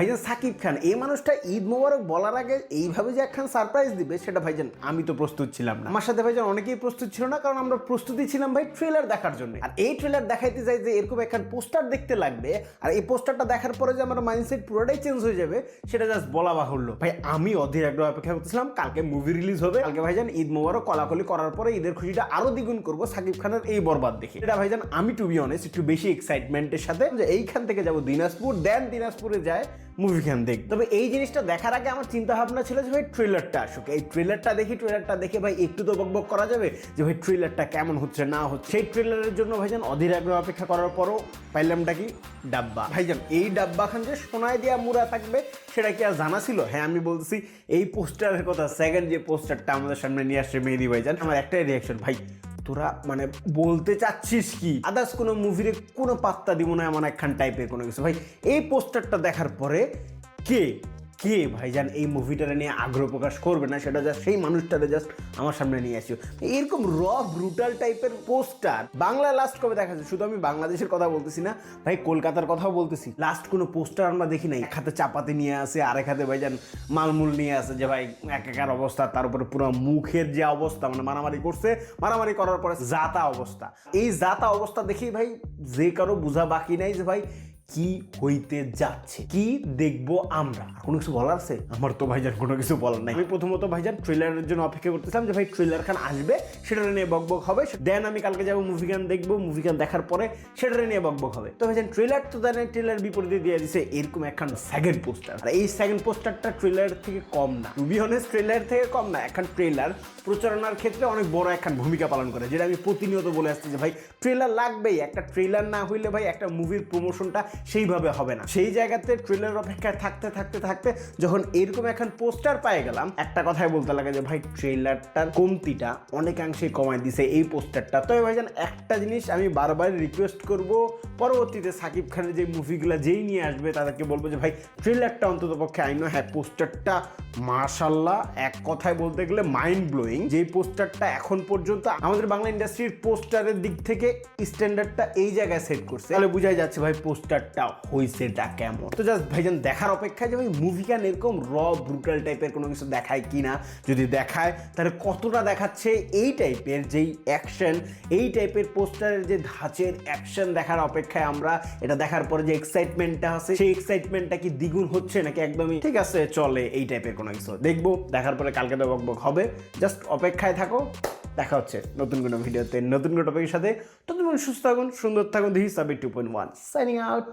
ভাইজান সাকিব খান এই মানুষটা ঈদ মোবারক বলার আগে এইভাবে যে একখান সারপ্রাইজ দিবে সেটা ভাইজান আমি তো প্রস্তুত ছিলাম না। আমার সাথে ভাইজান অনেকেই প্রস্তুত ছিল না কারণ আমরা প্রস্তুতি ছিলাম ভাই ট্রেলার দেখার জন্য। আর এই ট্রেলার দেখাইতে যাই যে এরকম একখান পোস্টার দেখতে লাগবে আর এই পোস্টারটা দেখার পরে যে আমার মাইন্ডসেট পুরোটাই চেঞ্জ হয়ে যাবে সেটা জাস্ট বলা বাহুল্য। ভাই আমি অধীর আগ্রহ অপেক্ষা করতেছিলাম কালকে মুভি রিলিজ হবে। কালকে ভাইজান ঈদ মোবারক কলাকলি করার পরে ঈদের খুশিটা আরও দ্বিগুণ করব সাকিব খানের এই বরবাদ দেখে। এটা ভাইজান আমি টু বি অনেস্ট একটু বেশি এক্সাইটমেন্টের সাথে যে এইখান থেকে যাব দিনাজপুর দেন দিনাজপুরে যায় মুভি খান দেখ তবে এই জিনিসটা দেখার আগে আমার চিন্তা ভাবনা ছিল যে ভাই ট্রেলারটা আসুক। এই ট্রেলারটা দেখি ট্রেলারটা দেখে ভাই একটু তো বকবক করা যাবে যে ভাই ট্রেলারটা কেমন হচ্ছে, না হচ্ছে। সেই ট্রেলারের জন্য ভাইজান অধীর আগ্রহ অপেক্ষা করার পরও পাইলামটা কি? ডাব্বা। ভাইজান, এই ডাব্বা খান যে সোনায় দেওয়া মুড়া থাকবে, সেটা কি আর জানা ছিল? হ্যাঁ আমি বলছি, এই পোস্টারের কথা সেকেন্ড যে পোস্টারটা আমাদের সামনে নিয়ে আসছে মেহেদি ভাইজান, আমার একটাই রিয়াকশন ভাই তোরা মানে বলতে চাচ্ছিস কি? আদার্স কোনো মুভিরে কোনো পাত্তা দিব না এমন একখান টাইপের কোনো কিছু। ভাই, এই পোস্টারটা দেখার পরে কে কে ভাইজান এই মুভিটারে নিয়ে আগ্রহ প্রকাশ করবে না? সেটা জাস্ট সেই মানুষটারে জাস্ট আমার সামনে নিয়ে আসিও। এরকম র ব্রুটাল টাইপের পোস্টার বাংলা লাস্ট কবে দেখা যাচ্ছে শুধু আমি বাংলাদেশের কথা বলতেছি না, ভাই কলকাতার কথাও বলতেছি। লাস্ট কোনো পোস্টার আমরা দেখি নাই। এক হাতে চাপাতি নিয়ে আসে, আরেক হাতে ভাইজান মালমূল নিয়ে আসে যে ভাই একাকার অবস্থা, তার উপরে পুরো মুখের যে অবস্থা মানে মারামারি করছে, মারামারি করার পরে জাতা অবস্থা। এই জাতা অবস্থা দেখেই ভাই যে কারও বোঝা বাকি নাই যে ভাই কি হইতে যাচ্ছে? কি দেখব আমরা? কোনো কিছু বলার আছে? আমার তো ভাইজান কোনো কিছু বলার নাই। আমি প্রথমত ভাইজান ট্রেলারের জন্য অপেক্ষা করতেছিলাম যে ভাই ট্রেলার খান আসবে সেটা নিয়ে বকবক হবে। দেন আমি কালকে যাব মুভি গান দেখব মুভি গান দেখার পরে সেটা নিয়ে বকবক হবে। তো ভাইজান ট্রেলার তো দেন ট্রেলার বিপরীতে দিয়ে দিছে, এরকম একখান সেকেন্ড পোস্টার আর এই সেকেন্ড পোস্টারটা ট্রেলার থেকে কম না। টু বি অনেস্ট ট্রেলার থেকে কম না। একখান ট্রেলার প্রচারণার ক্ষেত্রে অনেক বড় একখান ভূমিকা পালন করে, যেটা আমি প্রতিনিয়ত বলে আসছি যে ভাই ট্রেলার লাগবেই। একটা ট্রেলার না হইলে ভাই, একটা মুভির প্রমোশনটা সেইভাবে হবে না। সেই জায়গাতে ট্রেলার অপেক্ষায় থাকতে থাকতে থাকতে যখন এরকম এখন পোস্টার পায়ে গেলাম, একটা কথাই বলতে লাগে যে, ভাই ট্রেলারটার কমতিটা অনেকাংশে কমায় দিছে এই পোস্টারটা তবে ভাইজান, একটা জিনিস আমি বারবার রিকোয়েস্ট করব পরবর্তীতে সাকিব খানের যে মুভিগুলো যেই নিয়ে আসবে তাদেরকে বলব যে, ভাই ট্রেলারটা অন্তত পক্ষে আইনো হ্যাঁ পোস্টারটা মার্শাল্লাহ এক কথায় বলতে গেলে মাইন্ড ব্লোয়িং যেই পোস্টারটা এখন পর্যন্ত আমাদের বাংলা ইন্ডাস্ট্রির পোস্টারের দিক থেকে স্ট্যান্ডার্ডটা এই জায়গায় সেট করছে। তাহলে বোঝাই যাচ্ছে, ভাই পোস্টারটা হইছেটা কেমন? তো জাস্ট ভাইজান, দেখার অপেক্ষায় যে, ভাই মুভি কেন এরকম র ব্রুটাল টাইপের কোনো কিছু দেখায় কি না? যদি দেখায়, তাহলে কতটা দেখাচ্ছে? এই টাইপের যেই অ্যাকশন এই টাইপের পোস্টারের যে ধাঁচের অ্যাকশন দেখার অপেক্ষায় আমরা এটা দেখার পরে যে এক্সাইটমেন্টটা আছে, সেই এক্সাইটমেন্টটা কি দ্বিগুণ হচ্ছে নাকি একদমই ঠিক আছে, চলে এই টাইপের কোনো কিছু। দেখব, দেখার পরে কালকে তো বকবক হবে। জাস্ট অপেক্ষায় থাকো, দেখা হচ্ছে নতুন কোনো ভিডিওতে নতুন কোনো টপিকের সাথে। ততক্ষণ সুস্থ থাকুন, সুন্দর থাকুন দিস সাবি two point one signing out